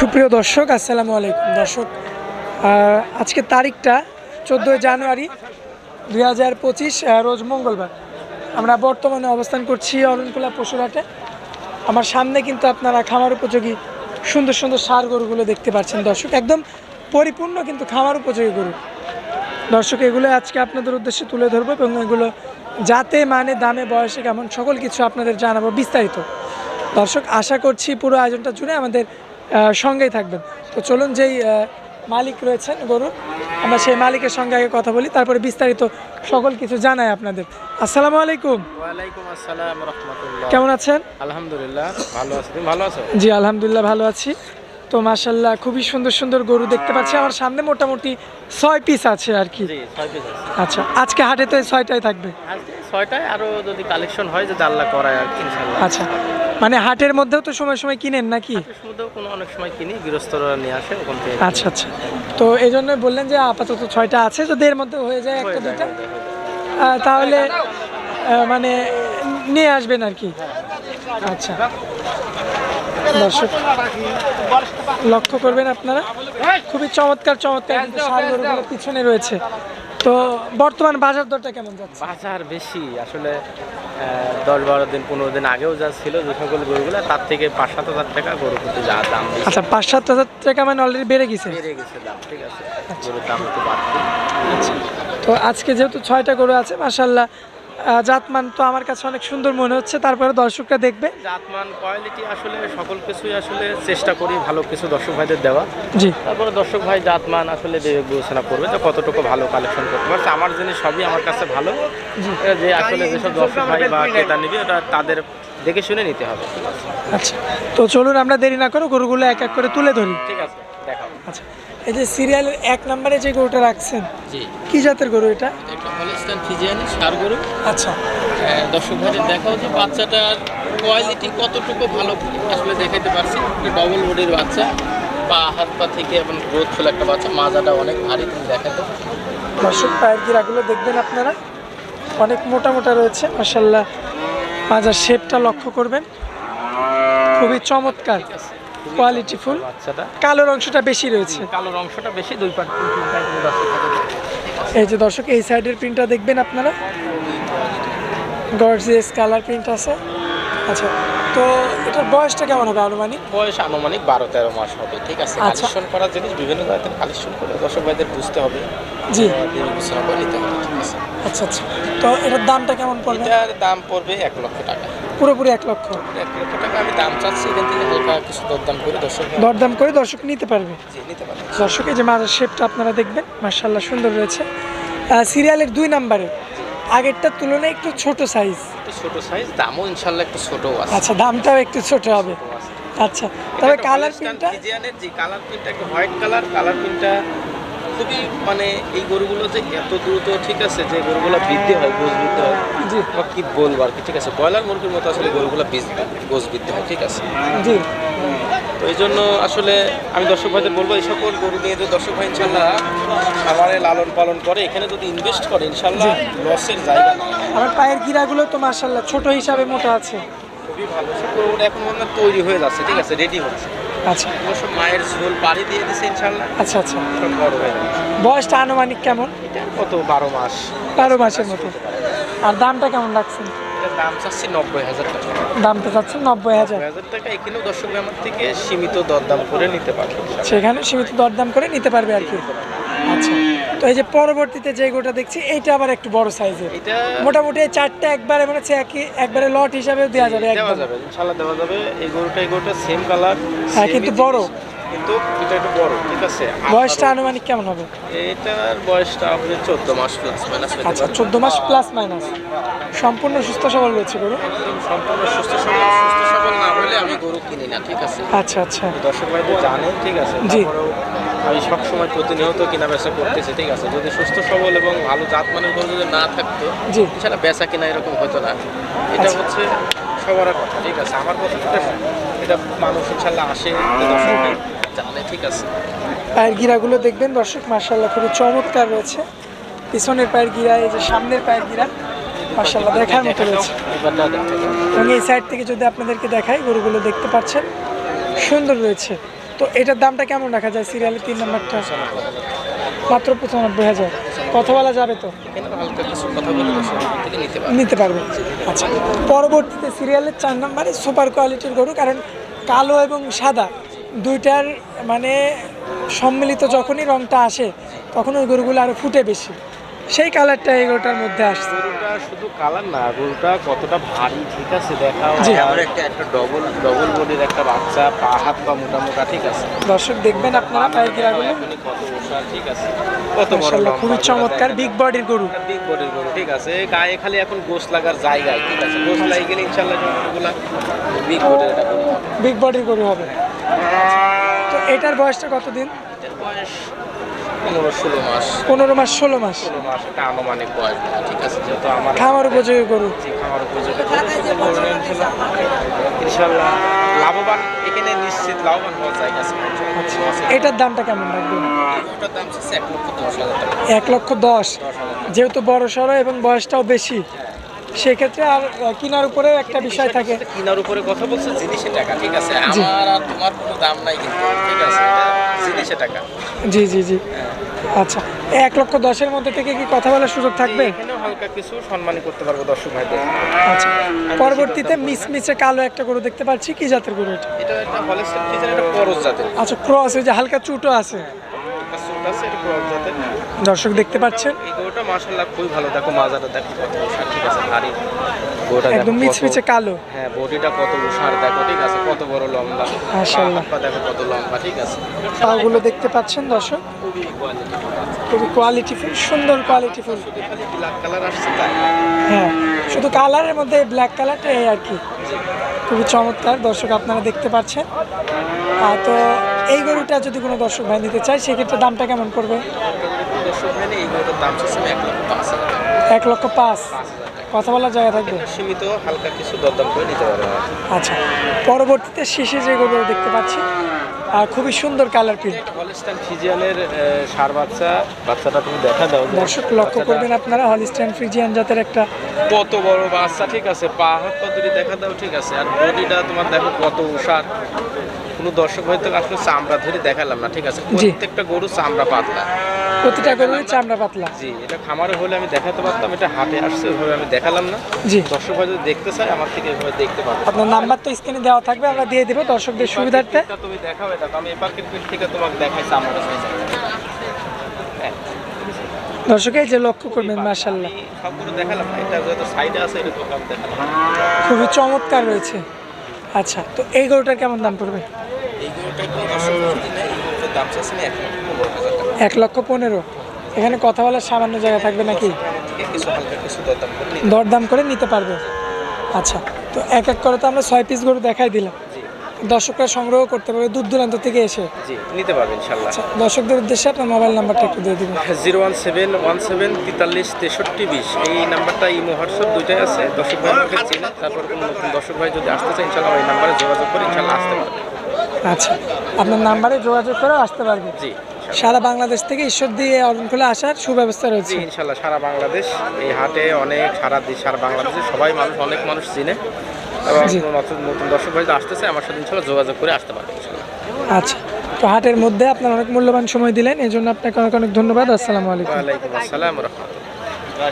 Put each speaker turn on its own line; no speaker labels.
সুপ্রিয় দর্শক, আসসালামু আলাইকুম। দর্শক আজকে তারিখটা চোদ্দোই জানুয়ারি দুই হাজার পঁচিশ রোজ মঙ্গলবার। আমরা বর্তমানে অবস্থান করছি অরণকুলা পশুরহাটে। আমার সামনে কিন্তু আপনারা খামার উপযোগী সুন্দর সুন্দর সার গরুগুলো দেখতে পাচ্ছেন। দর্শক, একদম পরিপূর্ণ কিন্তু খামার উপযোগী গরু। দর্শক, এগুলো আজকে আপনাদের উদ্দেশ্যে তুলে ধরবো এবং এগুলো যাতে মানে দামে, বয়সে কেমন, সকল কিছু আপনাদের জানাব বিস্তারিত। দর্শক, আশা করছি পুরো আয়োজনটা জুড়ে আমাদের সঙ্গেই থাকবেন। তো চলুন যেই মালিক রয়েছেন গরুর আমরা সেই মালিকের সঙ্গে আগে কথা বলি তারপরে বিস্তারিত সকল কিছু জানাই আপনাদের। আসসালামু আলাইকুম।
ওয়ালাইকুম আসসালাম রহমতুল্লাহ।
কেমন আছেন?
আলহামদুলিল্লাহ ভালো আছি। তুমি ভালো আছো?
জি আলহামদুলিল্লাহ ভালো আছি। তো মাশাল্লাহ খুবই সুন্দর সুন্দর গরু দেখতে পাচ্ছি। আমার সামনে মোটামুটি ছয় পিস আছে আর কি। আচ্ছা আজকে হাটে তো ছয়টাই থাকবে?
ছয়টায় আরও যদি কালেকশন হয় যদি আল্লাহ করায় আর কি
আচ্ছা মানে হাটের মধ্যেও তো সময় সময় কিনেন নাকি?
হাটের মধ্যেও কোনো অনেক সময় কিনি গৃহস্থরা নিয়ে আসে ওখান থেকে
আচ্ছা আচ্ছা। তো এই জন্য বললেন যে আপাতত ছয়টা আছে যদি এর মধ্যে হয়ে যায় একটা দুইটা তাহলে মানে নিয়ে আসবেন আর কি। আচ্ছা। দর্শক লক্ষ্য করবেন আপনারা। খুবই চমৎকার চমৎকার পিছনে রয়েছে। তো বর্তমান বাজার দরটা কেমন যাচ্ছে?
বাজার বেশি আসলে দশ বারো দিন পনেরো দিন আগেও যা ছিল যে সকল গরুগুলো তার থেকে পাঁচ সাত হাজার টাকা গরু কিন্তু যা দাম
আচ্ছা পাঁচ সাত হাজার টাকা মানে অলরেডি বেড়ে গেছে?
বেড়ে গেছে দাম ঠিক আছে। গরুর দাম একটু বাড়তি।
আচ্ছা। তো আজকে যেহেতু ছয়টা গরু আছে মাসাল্লাহ জাতমান তো আমার কাছে অনেক সুন্দর মনে হচ্ছে তারপরে দর্শকরা দেখবে।
জাতমান কোয়ালিটি আসলে সকল কিছুই আসলে চেষ্টা করি ভালো কিছু দর্শক ভাইদের দেওয়া।
জি।
তারপরে দর্শক ভাই জাতমান আসলে বিবেচনা করবে যে কতটুকু ভালো কালেকশন করতে পারছে আমার জিনিস সবই আমার কাছে ভালো। যে আসলে যেসব দর্শক ভাই বা ক্রেতা নিবে ওটা তাদের দেখে শুনে নিতে হবে।
আচ্ছা তো চলুন আমরা দেরি না করো গরুগুলো এক এক করে তুলে ধরি।
ঠিক আছে দেখাও।
আচ্ছা। এই যে সিরিয়ালের এক নম্বরে যে গরুটা রাখছেন
জি।
কি জাতের গরু এটা?
একটা হলিস্টান ফিজিয়ানি সার গরু।
আচ্ছা।
দর্শক ভাইদের দেখাও যে বাচ্চাটার কোয়ালিটি কতটুকু ভালো আসলে পারছি। ডবল বডির বাচ্চা। পা হাত পা থেকে এবং গ্রোথ ফুল একটা বাচ্চা। মাজাটা অনেক ভারী তুমি দেখাতো
দর্শক পায়ের গিরাগুলো দেখবেন আপনারা। অনেক মোটা মোটা রয়েছে মাসাল্লাহ মাজার শেপটা লক্ষ্য করবেন। খুবই চমৎকার। কোয়ালিটিফুল
বাচ্চাটা।
কালোর অংশটা বেশি রয়েছে।
কালোর অংশটা বেশি দুই পাট
এই যে দর্শক এই সাইডের প্রিন্টটা দেখবেন আপনারা? গর্জিয়াস কালার প্রিন্ট আছে। আচ্ছা তো এটার বয়সটা কেমন হবে আনুমানিক?
বয়স আনুমানিক বারো তেরো মাস হবে ঠিক আছে?
আচ্ছা।
কালেকশন করার জিনিস বিভিন্ন জায়গাতে কালেকশন করে দর্শক ভাইদের বুঝতে হবে।
জি।
বিবেচনা করে নিতে হবে ঠিক আছে?
আচ্ছা আচ্ছা। তো এটার দামটা কেমন পড়বে?
এটার দাম পড়বে এক লক্ষ টাকা।
পুরোপুরি এক লক্ষ।
এক লক্ষ টাকা আমি দাম চাচ্ছি এখান থেকে হালকা কিছু দরদাম করে দর্শক
দরদাম করে দর্শক নিতে পারবে।
জি, নিতে পারবে।
দর্শক এই যে মাজার শেপটা আপনারা দেখবেন মার্শাল্লাহ সুন্দর রয়েছে। সিরিয়ালের দুই নাম্বারে। আগেরটার তুলনায় একটু ছোট সাইজ
একটু ছোট সাইজ দামও ইনশাল্লাহ একটু আছে।
আচ্ছা দামটাও একটু ছোট হবে। আচ্ছা তবে কালার প্রিন্টটা
যে কালার প্রিন্টটা একটা হোয়াইট কালার কালার প্রিন্টটা খুবই মানে এই গরুগুলো যে এত দ্রুত ঠিক আছে যে গরুগুলো বৃদ্ধি হয় গোস বৃদ্ধি হয়
জি।
বা কি বলব আর কি ঠিক আছে ব্রয়লার মুরগির মতো আসলে গরুগুলো গোস বৃদ্ধি হয় ঠিক আছে।
জি।
তো এই জন্য আসলে আমি দর্শক ভাইদের বলব এই সকল গরু নিয়ে যদি দর্শক ভাই ইনশাল্লাহ খামারে লালন পালন করে এখানে যদি ইনভেস্ট করে ইনশাল্লাহ লসের জায়গা
আমার পায়ের গিরাগুলো তো মার্শাল্লাহ ছোট হিসাবে মোটা আছে।
খুবই ভালো সে গরুটা এখন মনে তৈরি হয়ে যাচ্ছে ঠিক আছে রেডি হচ্ছে।
আচ্ছা।
অবশ্য মায়ের ঝোল বাড়ি দিয়ে দিছে ইনশাল্লাহ
আচ্ছা আচ্ছা।
বড় হয়ে
বয়সটা আনুমানিক কেমন?
এটা কত? বারো মাস।
বারো মাসের মতো। আর দামটা কেমন
এটার দাম চাচ্ছি নব্বই হাজার টাকা।
দামটা চাচ্ছেন নব্বই হাজার।
হাজার টাকা এখানেও দর্শক আমার থেকে সীমিত দরদাম করে নিতে পারবে।
সেখানে সীমিত দরদাম করে নিতে পারবে আর কি। আচ্ছা তো এই যে পরবর্তীতে যে গোটা দেখছি এইটা আবার একটু বড় সাইজের।
এটা
মোটামুটি এই চারটে একবারে মনে হচ্ছে একই একবারে লট হিসাবে দেওয়া যাবে
দেওয়া যাবে ইনশাল্লাহ দেওয়া যাবে। এই গরুটা এই গরুটা সেম কালার
হ্যাঁ, কিন্তু বড়।
কিন্তু এটা একটু বড় ঠিক আছে?
বয়সটা আনুমানিক কেমন হবে?
এটার বয়সটা হবে চোদ্দ মাস প্লাস মাইনাস
আচ্ছা চোদ্দ মাস প্লাস মাইনাস সম্পূর্ণ সুস্থ সবল রয়েছে গরু?
সম্পূর্ণ সুস্থ সবল সুস্থ সবল না হলে আমি গরু কিনি না ঠিক আছে?
আচ্ছা আচ্ছা।
দর্শক ভাই তো জানেন ঠিক আছে?
জি।
আমি সবসময় প্রতিনিয়ত কিনা বেচা করতেছি ঠিক আছে? যদি সুস্থ সবল এবং ভালো জাতমানের গরু যদি না থাকতো
জি।
ইনশাল্লাহ বেচা কিনা এরকম হতো না। এটা
আচ্ছা।
হচ্ছে সবার কথা ঠিক আছে? আমার কথা এটা মানুষ ইনশাল্লাহ আসে দর্শক জানে ঠিক আছে।
পায়ের গিরাগুলো দেখবেন দর্শক মার্শাল্লাহ খুবই চমৎকার রয়েছে। পিছনের পায়ের গিরা এই যে সামনের পায়ের গিরা মার্শাল্লাহ দেখার মতো রয়েছে। এবং এই সাইড থেকে যদি আপনাদেরকে দেখাই গরুগুলো দেখতে পাচ্ছেন সুন্দর রয়েছে। তো এটার দামটা কেমন রাখা যায়? সিরিয়ালের তিন নম্বরটা মাত্র পঁচানব্বই হাজার। কথা বলা যাবে তো?
নিতে পারবে।
আচ্ছা পরবর্তীতে সিরিয়ালের চার নম্বরে সুপার কোয়ালিটির গরু কারণ কালো এবং সাদা। দুইটার মানে সম্মিলিত যখনই রংটা আসে তখন ওই গরুগুলো আরও ফুটে বেশি। সেই কালারটা এই গরুটার মধ্যে আসছে।
গরুটা শুধু কালার না গরুটা কতটা ভারী ঠিক আছে দেখা
জি।
আমার একটা একটা ডবল ডবল বডির একটা বাচ্চা পা হাত পা মোটা মোটা ঠিক আছে।
দর্শক দেখবেন আপনারা পায়ের গিরাগুলো
কত ওষা ঠিক আছে। কত বড়
খুবই চমৎকার বিগ বডির গরু।
বিগ বডির গরু ঠিক আছে। গায়ে খালি এখন গোস লাগার জায়গায় ঠিক আছে। গোস লাগিয়ে গেলে ইনশাল্লাহ গরুগুলা বিগ বডির হবে।
বিগ বডির গরু হবে। তো এটার বয়সটা কতদিন?
এটার বয়স পনেরো ষোলো মাস।
পনেরো মাস ষোলো মাস।
ষোলো মাস একটা আনুমানিক বয়স
ঠিক আছে?
যেহেতু আমার
খামার উপযোগী গরু।
খামার উপযোগী ইনশাল্লাহ ইনশাল্লাহ লাভবান এখানে নিশ্চিত লাভবান হওয়া জায়গা
এটার দামটা কেমন রাখবেন
ওটার দাম এক লক্ষ দশ
এক লক্ষ দশ। যেহেতু বড় সড়ো এবং বয়সটাও বেশি সেক্ষেত্রে আর কেনার উপরেও একটা বিষয় থাকে।
কিনার উপরে কথা বলছে
জিনিসের টাকা ঠিক আছে? আমার আর তোমার কোনো দাম নাই কিন্তু ঠিক আছে? জিনিসের টাকা।
জি জি জি। আচ্ছা এক লক্ষ দশের মধ্যে থেকে কি কথা বলার সুযোগ থাকবে?
এখানেও হালকা কিছু সম্মানী করতে পারব দর্শক ভাইদের।
আচ্ছা পরবর্তীতে মিস মিসে কালো একটা গরু দেখতে পাচ্ছি কি জাতের গরু এটা?
এটা একটা ফিজার একটা করস জাতের।
আচ্ছা ক্রস ওই যে হালকা চুটো আছে।
আছে এটা করস জাতের
দর্শক দেখতে পাচ্ছেন?
এই গরুটা মাশাআল্লাহ খুবই ভালো। দেখো মাজাটা দেখো কত উষার ঠিক আছে গরুটা
একদম মিচমিচে কালো।
হ্যাঁ বডিটা কত উষার দেখো ঠিক আছে কত বড় লম্বা।
মাশাআল্লাহ।
পা দেখো কত লম্বা ঠিক আছে।
পাগুলো দেখতে পাচ্ছেন দর্শক?
খুবই কোয়ালিটি
খুবই কোয়ালিটিফুল সুন্দর কোয়ালিটিফুল
শুধু খালি ব্ল্যাক কালার আসছে তাই
হ্যাঁ শুধু কালারের মধ্যে ব্ল্যাক কালারটা এই আর কি। খুবই চমৎকার দর্শক আপনারা দেখতে পাচ্ছেন। তো এই গরুটা যদি কোনো দর্শক ভাই নিতে চায় সেক্ষেত্রে দামটা কেমন পড়বে?
দর্শক ভাই এই গরুটার দাম এক লক্ষ পাঁচ
কথা বলার জায়গা থাকবে?
সীমিত হালকা কিছু দরদাম করে নিতে পারবে।
আচ্ছা পরবর্তীতে শেষে যে গরু দেখতে পাচ্ছি আর খুবই সুন্দর কালার প্রিন্ট
হলস্টাইন ফিজিয়ানের সার বাচ্চা। বাচ্চাটা তুমি দেখা দাও।
দর্শক লক্ষ্য করবেন আপনারা হলিস্টাইন ফিজিয়ান জাতের একটা
কত বড় বাচ্চা ঠিক আছে। পা হাত পা দুটি দেখা দাও ঠিক আছে। আর বডিটা তোমার দেখো কত উষার কোনো দর্শক হয়তো আসলে চামড়া ধরে দেখালাম না ঠিক আছে। প্রত্যেকটা গরু চামড়া পাতলা।
প্রতিটা গরু চামড়া পাতলা।
জি এটা খামারে হলে আমি দেখাতে পারতাম এটা হাটে আসছে ওইভাবে আমি দেখালাম না।
জি।
দর্শক হয়তো দেখতে চায় আমার থেকে এভাবে দেখতে পাবে।
আপনার নাম্বার তো স্ক্রিনে দেওয়া থাকবে আমরা দিয়ে দেবো দর্শকদের সুবিধার্থে।
তুমি দেখাও এটা আমি এপাকের পিঠ থেকে তোমাকে দেখাই চামড়া সাইজ
দর্শক এই যে লক্ষ্য করবেন মার্শাল্লাহ
আমি সবগুলো দেখালাম না এটা যত সাইডে আছে এটা তোকে আমি দেখালাম।
খুবই চমৎকার রয়েছে। আচ্ছা তো এই গরুটার কেমন দাম পড়বে?
এক লক্ষ পনেরো
এখানে কথা বলার সামান্য জায়গা থাকবে নাকি?
দরদাম করে নিতে
পারবে। আচ্ছা তো এক এক করে তো আমরা ছয় পিস গরু দেখাই দিলাম। দর্শকরা সংগ্রহ করতে পারবে দূর দূরান্ত থেকে এসে।
জি নিতে পারবে ইনশাল্লাহ
আচ্ছা দর্শকদের উদ্দেশ্যে আপনার মোবাইল নাম্বারটা একটু দিয়ে দিবেন।
Zero one seven one seven তেতাল্লিশ তেষট্টি বিশ। এই নাম্বারটা ইমো হোয়াটসঅ্যাপ দুইটাই আছে। দর্শক ভাই আমাকে চেনে তারপর কোনো নতুন দর্শক ভাই যদি আসতে চায় ইনশাল্লাহ ওই নাম্বারে যোগাযোগ করে ইনশাল্লাহ আসতে পারবে।
আচ্ছা আপনার নাম্বারে যোগাযোগ করে আসতে পারবে
জি
সারা বাংলাদেশ থেকে ঈশ্বর দিয়ে অরণখোলা আসার সুব্যবস্থা রয়েছে।
ইনশাল্লাহ সারা বাংলাদেশ এই হাটে অনেক সারা দেশ সারা বাংলাদেশে সবাই মানুষ অনেক মানুষ চিনে। এবং। নতুন নতুন দর্শক ভাই আসতেছে আমার সাথে ইনশাল্লাহ যোগাযোগ করে আসতে পারবে
আচ্ছা তো হাটের মধ্যে আপনার অনেক মূল্যবান সময় দিলেন এই জন্য আপনাকে অনেক অনেক ধন্যবাদ। আসসালামু আলাইকুম।
ওয়ালাইকুম আসসালাম রহমতুল্লাহ।